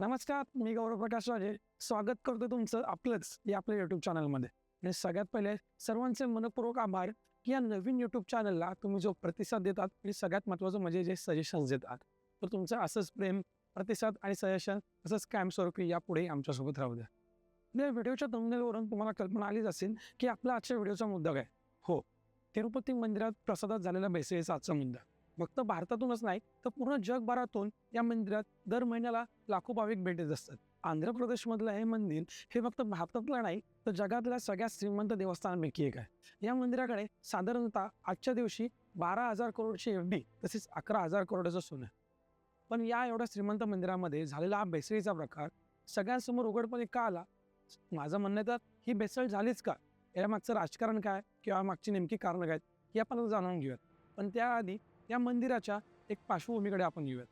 नमस्कार मी गौरव प्रकाश राजे. स्वागत करतो तुमचं आपलंच या आपल्या युट्यूब चॅनलमध्ये आणि सगळ्यात पहिले सर्वांचे मनपूर्वक आभार की या नवीन युट्यूब चॅनलला तुम्ही जो प्रतिसाद देतात आणि सगळ्यात महत्त्वाचं म्हणजे जे सजेशन्स देतात. तर तुमचं असंच प्रेम प्रतिसाद आणि सजेशन असंच कायमस्वरूपी यापुढे आमच्यासोबत राहू द्या. या व्हिडिओच्या दमनेलवरून तुम्हाला कल्पना आलीच असेल की आपला आजच्या व्हिडिओचा मुद्दा काय? हो. तिरुपती मंदिरात प्रसादात झालेला भेसळीचा आजचा मुद्दा. फक्त भारतातूनच नाही तर पूर्ण जगभरातून या मंदिरात दर महिन्याला लाखो भाविक भेट देत असतात. आंध्र प्रदेशमधलं हे मंदिर हे फक्त भारतातलं नाही तर जगातल्या सगळ्यात श्रीमंत देवस्थानांपैकी एक आहे. या मंदिराकडे साधारणतः आजच्या दिवशी बारा हजार करोडची एफ डी तसेच अकरा हजार करोडाचं सोनं. पण या एवढ्या श्रीमंत मंदिरामध्ये झालेला हा भेसळीचा प्रकार सगळ्यांसमोर उघडपणे का आला? माझं म्हणणं आहे तर ही भेसळ झालीच का? या मागचं राजकारण काय? किंवा मागची नेमकी कारणं काय? हे आपण जाणून घेऊयात. पण त्याआधी या मंदिराच्या एक पार्श्वभूमीकडे आपण येऊयात.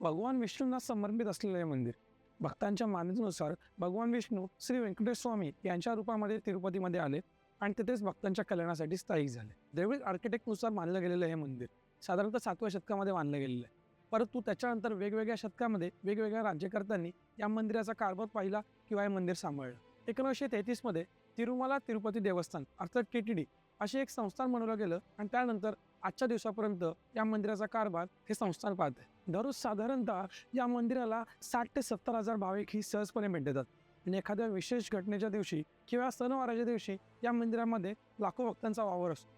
भगवान विष्णूंना समर्पित असलेलं हे मंदिर भक्तांच्या मान्यतेनुसार भगवान विष्णू श्री व्यंकटेश स्वामी यांच्या रूपामध्ये तिरुपतीमध्ये आले आणि तिथेच भक्तांच्या कल्याणासाठी स्थायिक झाले. द्रविड आर्किटेक्टनुसार मानलं गेलेलं हे मंदिर साधारणतः सातव्या शतकामध्ये मानलं गेलेलं आहे. परंतु त्याच्यानंतर वेगवेगळ्या शतकामध्ये वेगवेगळ्या राज्यकर्त्यांनी या मंदिराचा कारभार पाहिला किंवा हे मंदिर सांभाळलं. एकोणीसशे तेहतीसमध्ये तिरुमला तिरुपती देवस्थान अर्थात टी टी डी अशी एक संस्थान बनवलं गेलं आणि त्यानंतर आजच्या दिवसापर्यंत या मंदिराचा कारभार हे संस्थान पाहते दररोज साधारणतः या मंदिराला साठ ते सत्तर हजार भाविक ही सहजपणे भेट देतात. आणि एखाद्या विशेष घटनेच्या दिवशी किंवा सणवाराच्या दिवशी या मंदिरामध्ये लाखो भक्तांचा वावर असतो.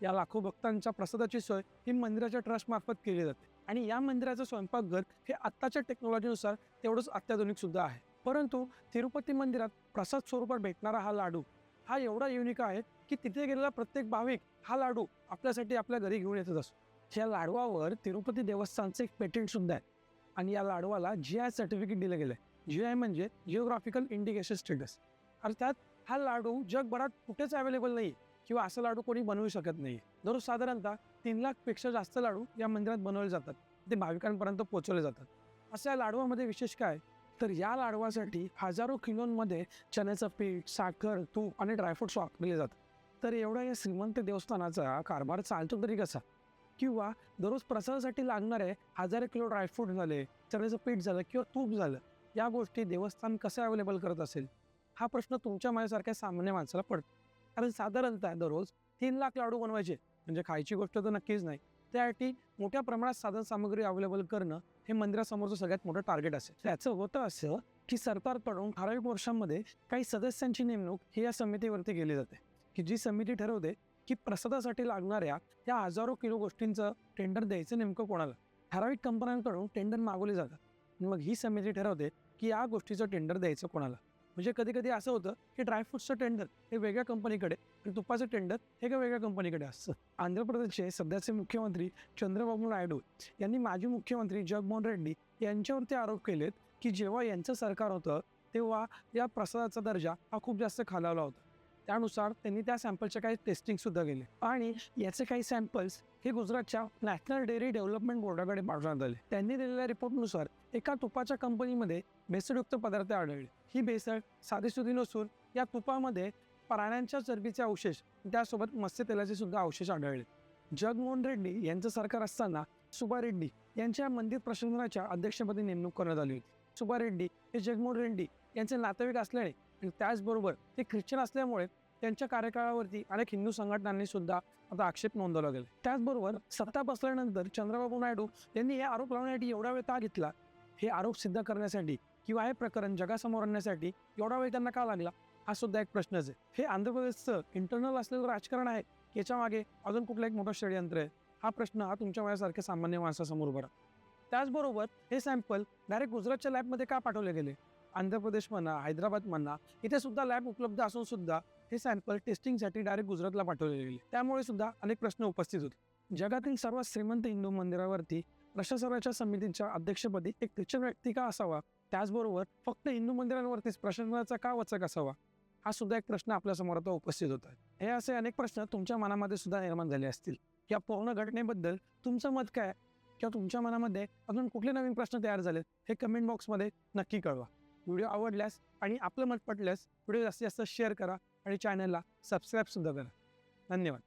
या लाखो भक्तांच्या प्रसादाची सोय ही मंदिराच्या ट्रस्टमार्फत केली जाते. आणि या मंदिराचं स्वयंपाकघर हे आत्ताच्या टेक्नॉलॉजीनुसार तेवढंच अत्याधुनिक सुद्धा आहे. परंतु तिरुपती मंदिरात प्रसाद स्वरूपात भेटणारा हा लाडू हा एवढा युनिक आहे की तिथे गेलेला प्रत्येक भाविक हा लाडू आपल्यासाठी आपल्या घरी घेऊन येतच असतो. या लाडवावर तिरुपती देवस्थानचं एक पेटेंट सुद्धा आहे. आणि या लाडवाला जी आय सर्टिफिकेट दिलं गेलं आहे जी आय म्हणजे जिओग्राफिकल इंडिकेशन स्टेटस अर्थात हा लाडू जगभरात कुठेच अवेलेबल नाही किंवा असं लाडू कोणी बनवू शकत नाही दररोज साधारणतः तीन लाखपेक्षा जास्त लाडू या मंदिरात बनवले जातात. ते भाविकांपर्यंत पोहोचवले जातात. असं या लाडवामध्ये विशेष काय? तर या लाडवासाठी हजारो किलोंमध्ये चण्याचं पीठ साखर तूप आणि ड्रायफ्रुट्स वापरले जातात. तर एवढा या श्रीमंत देवस्थानाचा कारभार चालतो तरी कसा? किंवा दररोज प्रसादासाठी लागणारे हजारो किलो ड्रायफ्रूट झाले चण्याचं पीठ झालं किंवा तूप झालं या गोष्टी देवस्थान कसं अवेलेबल करत असेल? हा प्रश्न तुमच्या माझ्यासारख्या सामान्य माणसाला पडतो. कारण साधारणतः दररोज तीन लाख लाडू बनवायचे. म्हणजे खायची गोष्ट तर नक्कीच नाही. त्यासाठी मोठ्या प्रमाणात साधन सामग्री अवेलेबल करणं हे मंदिरासमोरचं सगळ्यात मोठं टार्गेट असेल. त्याचं होतं असं की सरकारकडून ठराविक वर्षांमध्ये काही सदस्यांची नेमणूक ही या समितीवरती केली जाते. की जी समिती ठरवते की प्रसादासाठी लागणाऱ्या या हजारो किलो गोष्टींचं टेंडर द्यायचं नेमकं कोणाला? ठराविक कंपन्यांकडून टेंडर मागवले जातात. मग ही समिती ठरवते की या गोष्टीचं टेंडर द्यायचं कोणाला? म्हणजे कधी कधी असं होतं की ड्रायफ्रुट्सचं टेंडर हे वेगळ्या कंपनीकडे आणि तुपाचं टेंडर हे एका वेगळ्या कंपनीकडे असतं. आंध्र प्रदेशचे सध्याचे मुख्यमंत्री चंद्रबाबू नायडू यांनी माजी मुख्यमंत्री जगमोहन रेड्डी यांच्यावरती आरोप केलेत की जेव्हा यांचं सरकार होतं तेव्हा या प्रसादाचा दर्जा हा खूप जास्त खालावला होता. त्यानुसार त्यांनी त्या सॅम्पलचे काही टेस्टिंगसुद्धा केले. आणि याचे काही सॅम्पल्स हे गुजरातच्या नॅशनल डेअरी डेव्हलपमेंट बोर्डाकडे पाठवण्यात आले. त्यांनी दिलेल्या रिपोर्टनुसार एका तुपाच्या कंपनीमध्ये भेसळयुक्त पदार्थ आढळले. ही भेसळ साधीसुधी नसून या तुपामध्ये प्राण्यांच्या चरबीचे अवशेष त्यासोबत मत्स्य तेलाचे सुद्धा अवशेष आढळले. जगमोहन रेड्डी यांचं सरकार असताना सुबा रेड्डी यांच्या मंदिर प्रशासनाच्या अध्यक्षपदी नेमणूक करण्यात आली होती. सुबा रेड्डी हे जगमोहन रेड्डी यांचे नातेवाईक असल्याने आणि त्याचबरोबर ते ख्रिश्चन असल्यामुळे त्यांच्या कार्यकाळावरती अनेक हिंदू संघटनांनी सुद्धा आता आक्षेप नोंदवला गेला. त्याचबरोबर सत्ता बसल्यानंतर चंद्रबाबू नायडू यांनी हे आरोप लावण्यासाठी एवढा वेळ का घेतला? हे आरोप सिद्ध करण्यासाठी किंवा हे प्रकरण जगासमोर आणण्यासाठी एवढा वेळ त्यांना का लागला? हा सुद्धा एक प्रश्नच आहे. हे आंध्र प्रदेशचं इंटरनल असलेलं राजकारण आहे याच्या मागे अजून कुठलं एक मोठं षडयंत्र आहे? हा प्रश्न हा तुमच्या माझ्यासारख्या सामान्य माणसासमोर उभा त्याचबरोबर हे सॅम्पल डायरेक्ट गुजरातच्या लॅबमध्ये का पाठवले गेले? आंध्र प्रदेश म्हणा हैदराबाद म्हणा इथे सुद्धा लॅब उपलब्ध असून सुद्धा हे सॅम्पल टेस्टिंगसाठी डायरेक्ट गुजरातला पाठवले गेले. त्यामुळे सुद्धा अनेक प्रश्न उपस्थित होते. जगातील सर्वात श्रीमंत हिंदू मंदिरावरती प्रशासनाच्या समितीच्या अध्यक्षपदी एक ख्रिश्चन व्यक्ती का असावा? त्याचबरोबर फक्त हिंदू मंदिरांवरतीच प्रशासनाचा का वचक असावा? हा सुद्धा एक प्रश्न आपल्यासमोर आता उपस्थित होता हे असे अनेक प्रश्न तुमच्या मनामध्ये सुद्धा निर्माण झाले असतील. या पूर्ण घटनेबद्दल तुमचं मत काय? किंवा तुमच्या मनामध्ये अजून कुठले नवीन प्रश्न तयार झालेत? हे कमेंट बॉक्समध्ये नक्की कळवा. व्हिडिओ आवडल्यास आणि आपलं मत पटल्यास व्हिडिओ जास्तीत जास्त शेअर करा आणि चॅनलला सबस्क्राईबसुद्धा करा. धन्यवाद.